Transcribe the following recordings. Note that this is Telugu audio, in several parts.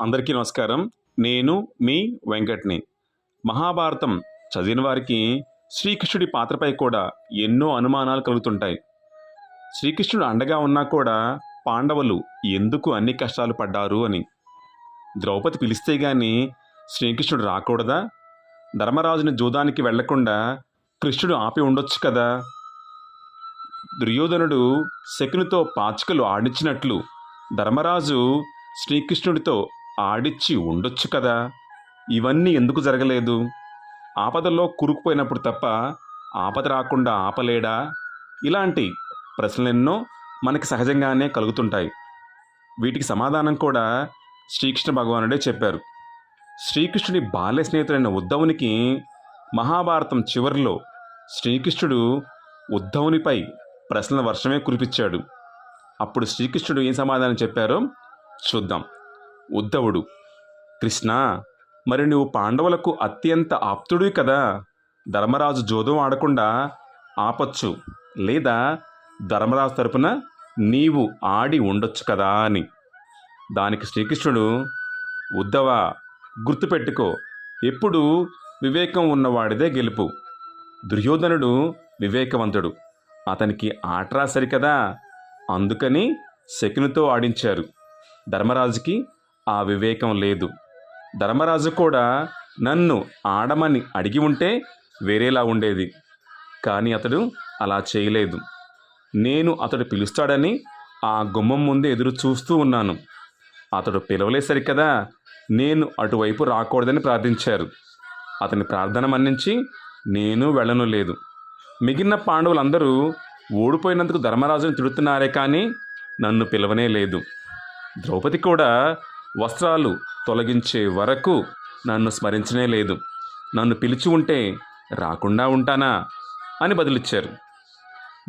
అందరికీ నమస్కారం. నేను మీ వెంకట్ని. మహాభారతం చదివిన వారికి శ్రీకృష్ణుడి పాత్రపై కూడా ఎన్నో అనుమానాలు కలుగుతుంటాయి. శ్రీకృష్ణుడు అండగా ఉన్నా కూడా పాండవులు ఎందుకు అన్ని కష్టాలు పడ్డారు అని. ద్రౌపది పిలిస్తే గాని శ్రీకృష్ణుడు రాకూడదా? ధర్మరాజుని జూదానికి వెళ్ళకుండా కృష్ణుడు ఆపి ఉండొచ్చు కదా? దుర్యోధనుడు శకునితో పాచికలు ఆడించినట్లు ధర్మరాజు శ్రీకృష్ణుడితో ఆడిచ్చి ఉండొచ్చు కదా. ఇవన్నీ ఎందుకు జరగలేదు? ఆపదలో కురుకుపోయినప్పుడు తప్ప ఆపద రాకుండా ఆపలేడా? ఇలాంటి ప్రశ్నలెన్నో మనకి సహజంగానే కలుగుతుంటాయి. వీటికి సమాధానం కూడా శ్రీకృష్ణ భగవానుడే చెప్పారు. శ్రీకృష్ణుడి బాల్య స్నేహితుడైన ఉద్ధవునికి మహాభారతం చివరిలో శ్రీకృష్ణుడు ఉద్ధవునిపై ప్రశ్నల వర్షమే కురిపించాడు. అప్పుడు శ్రీకృష్ణుడు ఏం సమాధానం చెప్పారో చూద్దాం. ఉద్ధవుడు. కృష్ణ మరి నువ్వు పాండవులకు అత్యంత ఆప్తుడివి కదా. ధర్మరాజు జోదం ఆడకుండా ఆపచ్చు. లేదా ధర్మరాజు తరపున నీవు ఆడి ఉండొచ్చు కదా అని. దానికి శ్రీకృష్ణుడు ఉద్ధవ గుర్తుపెట్టుకో. ఎప్పుడు వివేకం ఉన్నవాడిదే గెలుపు. దుర్యోధనుడు వివేకవంతుడు. అతనికి ఆటరా సరికదా? అందుకని శకునితో ఆడించారు. ధర్మరాజుకి ఆ వివేకం లేదు. ధర్మరాజు కూడా నన్ను ఆడమని అడిగి ఉంటే వేరేలా ఉండేది. కానీ అతడు అలా చేయలేదు. నేను అతడు పిలుస్తాడని ఆ గుమ్మం ముందు ఎదురు చూస్తూ ఉన్నాను. అతడు పిలవలేసరి కదా నేను అటువైపు రాకూడదని ప్రార్థించారు. అతని ప్రార్థన మన్నించి నేను వెళ్ళను లేదు. మిగిలిన పాండవులందరూ ఓడిపోయినందుకు ధర్మరాజును తిడుతున్నారే కానీ నన్ను పిలవనే లేదు. ద్రౌపది కూడా వస్త్రాలు తొలగించే వరకు నన్ను స్మరించనే లేదు. నన్ను పిలిచి ఉంటే రాకుండా ఉంటానా? అని బదులిచ్చారు.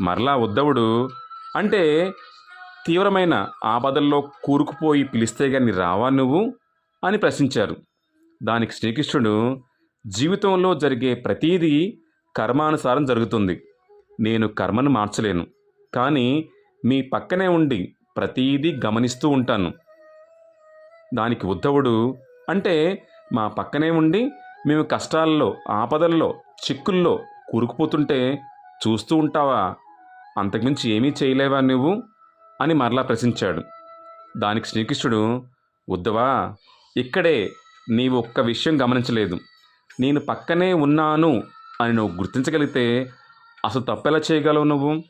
మరలా ఉద్ధవుడు అంటే తీవ్రమైన ఆపదల్లో కూరుకుపోయి పిలిస్తే గాని రావా నువ్వు? అని ప్రశ్నించారు. దానికి శ్రీకృష్ణుడు జీవితంలో జరిగే ప్రతీదీ కర్మానుసారం జరుగుతుంది. నేను కర్మను మార్చలేను. కానీ మీ పక్కనే ఉండి ప్రతీదీ గమనిస్తూ ఉంటాను. దానికి ఉద్ధవుడు అంటే మా పక్కనే ఉండి మేము కష్టాల్లో ఆపదల్లో చిక్కుల్లో కూరుకుపోతుంటే చూస్తూ ఉంటావా? అంతకుమించి ఏమీ చేయలేవా నువ్వు? అని మరలా ప్రశ్నించాడు. దానికి శ్రీకృష్ణుడు ఉద్ధవా ఇక్కడే నీవు ఒక్క విషయం గమనించలేదు. నేను పక్కనే ఉన్నాను అని నువ్వు గుర్తించగలిగితే అసలు తప్పెలా చేయగలవు నువ్వు?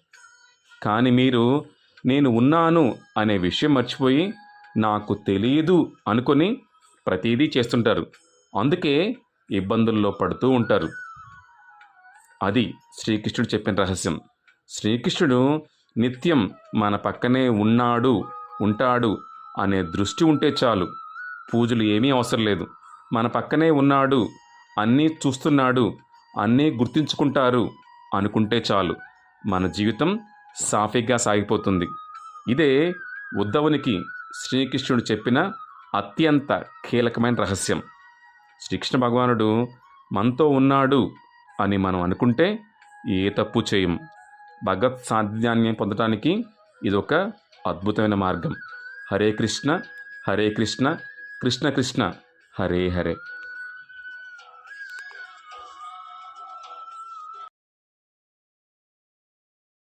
కానీ మీరు నేను ఉన్నాను అనే విషయం మర్చిపోయి నాకు తెలియదు అనుకొని ప్రతిదీ చేస్తుంటారు. అందుకే ఇబ్బందుల్లో పడుతూ ఉంటారు. అది శ్రీకృష్ణుడు చెప్పిన రహస్యం. శ్రీకృష్ణుడు నిత్యం మన పక్కనే ఉన్నాడు ఉంటాడు అనే దృష్టి ఉంటే చాలు. పూజలు ఏమీ అవసరం లేదు. మన పక్కనే ఉన్నాడు అన్నీ చూస్తున్నాడు అన్నీ గుర్తించుకుంటారు అనుకుంటే చాలు. మన జీవితం సాఫీగా సాగిపోతుంది. ఇదే ఉద్ధవునికి శ్రీకృష్ణుడు చెప్పిన అత్యంత కీలకమైన రహస్యం. శ్రీకృష్ణ భగవానుడు మనతో ఉన్నాడు అని మనం అనుకుంటే ఏ తప్పు చేయం. భగవత్ సాధ్యాన్ని పొందటానికి ఇది ఒక అద్భుతమైన మార్గం. హరే కృష్ణ హరే కృష్ణ కృష్ణ కృష్ణ హరే హరే.